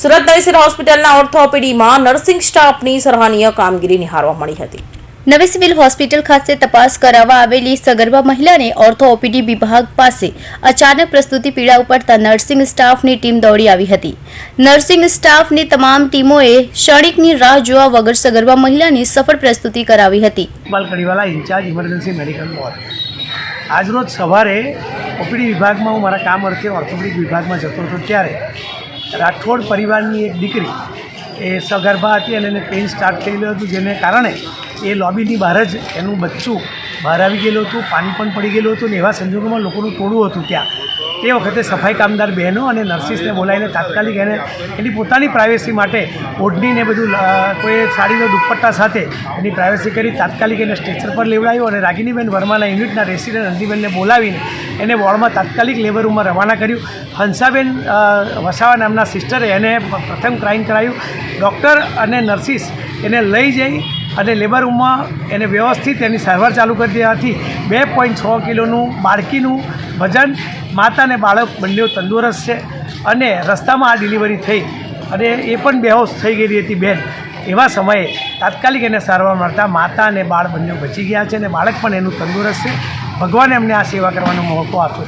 સુરત નવીસર હોસ્પિટલના ઓર્થોપેડીમાં નર્સિંગ સ્ટાફની સરાહનીય કામગીરી નિહાળવા મળી હતી. નવી સિવિલ હોસ્પિટલ ખાતે તપાસ કરાવવા આવેલી સગર્ભા મહિલાને ઓર્થો ઓપીડી વિભાગ પાસે અચાનક પ્રસ્તુતિ પીડા ઉપડતા નર્સિંગ સ્ટાફની ટીમ દોડી આવી હતી. નર્સિંગ સ્ટાફની તમામ ટીમોએ ક્ષણિકની રાહ જોવા વગર સગર્ભા મહિલાની સફળ પ્રસ્તુતિ કરાવી હતી. Kadiwala incharge emergency medical ward. આજરોજ સવારે ઓપીડી વિભાગમાં હું મારા કામ અર્થે ઓર્થોપેડિક વિભાગમાં જતો હતો ત્યારે રાઠોડ પરિવારની એક દીકરી એ સગર્ભા હતી અને એને પેઇન સ્ટાર્ટ થયેલું હતું, જેને કારણે એ લોબીની બહાર જ એનું બચ્ચું બહાર આવી ગયેલું હતું, પાણી પણ પડી ગયેલું હતું ને એવા સંજોગોમાં લોકોનું ટોળું હતું ત્યાં. તે વખતે સફાઈ કામદાર બહેનો અને નર્સિસને બોલાવીને તાત્કાલિક એને એની પોતાની પ્રાઇવેસી માટે ઓઢણીને બધું કોઈ સાડીનો દુપટ્ટા સાથે એની પ્રાઇવેસી કરી તાત્કાલિક એને સ્ટ્રેચર પર લેવડાવ્યો અને રાગીનીબેન વર્માના યુનિટના રેસિડેન્ટ અંતિબેનને બોલાવીને એને વોર્ડમાં તાત્કાલિક લેબર રૂમમાં રવાના કર્યું. હંસાબેન વસાવા નામના સિસ્ટરે એને પ્રથમ ક્રાઇમ કરાયું. ડૉક્ટર અને નર્સિસ એને લઈ જઈ અને લેબર રૂમમાં એને વ્યવસ્થિત એની સારવાર ચાલુ કરી દેવાથી બે પોઈન્ટ છ કિલોનું બાળકીનું વજન માતા અને બાળક બંને તંદુરસ્ત છે અને રસ્તામાં આ ડિલિવરી થઈ. અને એ પણ બેહોશ થઈ ગયેલી હતી બેન. એવા સમયે તાત્કાલિક એને સારવાર મળતા માતા અને બાળ બંને બચી ગયા છે અને બાળક પણ એનું તંદુરસ્ત છે. ભગવાને એમને આ સેવા કરવાનો મોકો આપ્યો